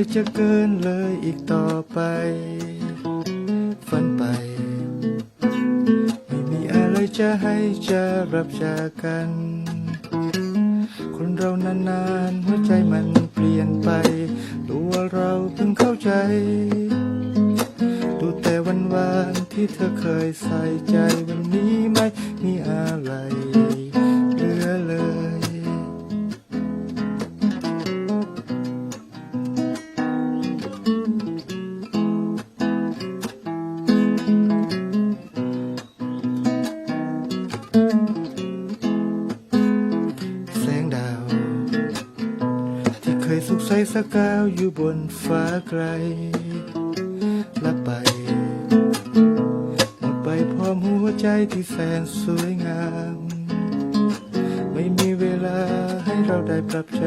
ยจะเกินเลยอีกต่อไป ฝันไป ไม่มีอะไรจะให้จะรับจากกัน คนเรานานๆหัวใจมันเปลี่ยนไป รู้ว่าเราเพิ่งเข้าใจ ดูแต่วันวานที่เธอเคยใส่ใจวันนี้ไม่มีอะไร แสงดาว ที่เคยสุขใสสกาวอยู่บนฟ้าไกลลับไปหมดไปพร้อมหัวใจที่แสนสวยงาม ไม่มีเวลาให้เราได้ปรับใจ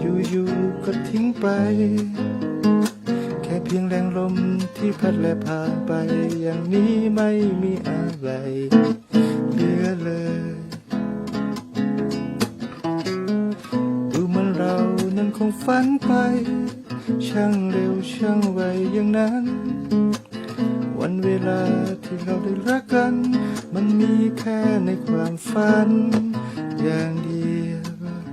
อยู่ๆก็ทิ้งไปแค่เพียงแรงลมที่พัดและผ่านไป อย่างนี้ไม่มีอะไร ช่างเร็วช่างไวอย่างนั้น วันเวลาที่เราได้รักกัน มันมีแค่ในความฝัน อย่างเดียวฝัน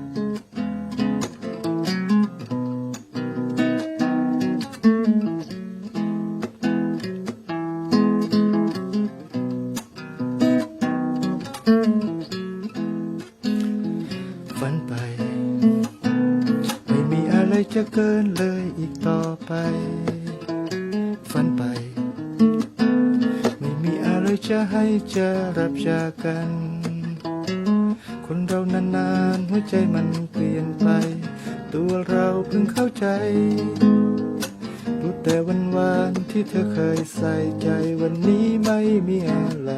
จะเกินเลยอีกต่อไป ฝันไป ไม่มีอะไรจะให้จะรับจากกัน คนเรานานๆหัวใจมันเปลี่ยนไป ตัวเราเพิ่งเข้าใจรู้แต่วันวานๆที่เธอเคยใส่ใจวันนี้ไม่มีอะไร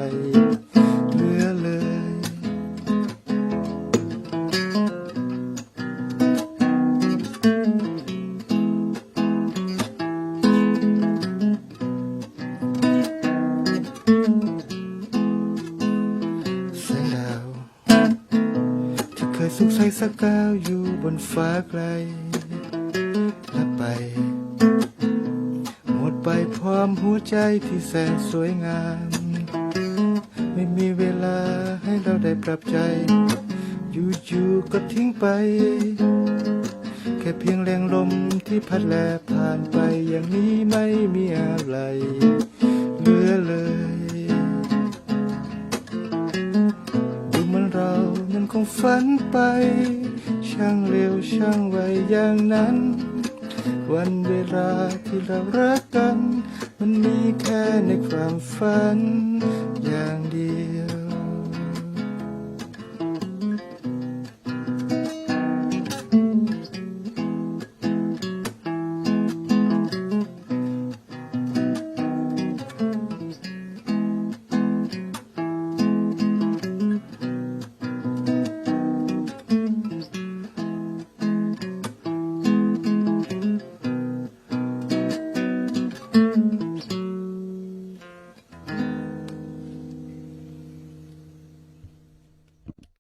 สุขใสสักกาวอยู่บนฟ้าไกลและไป หมดไปพร้อมหัวใจที่แสนสวยงาม ไม่มีเวลาให้เราได้ปรับใจ อยู่ๆก็ทิ้งไป แค่เพียงแรงลมที่พัดแลผ่านไปอย่างนี้ไม่มีอะไร คงฝันไป ช่างเร็วช่างไวอย่างนั้น วันเวลาที่เรารักกัน มันมีแค่ในความฝันอย่างเดียว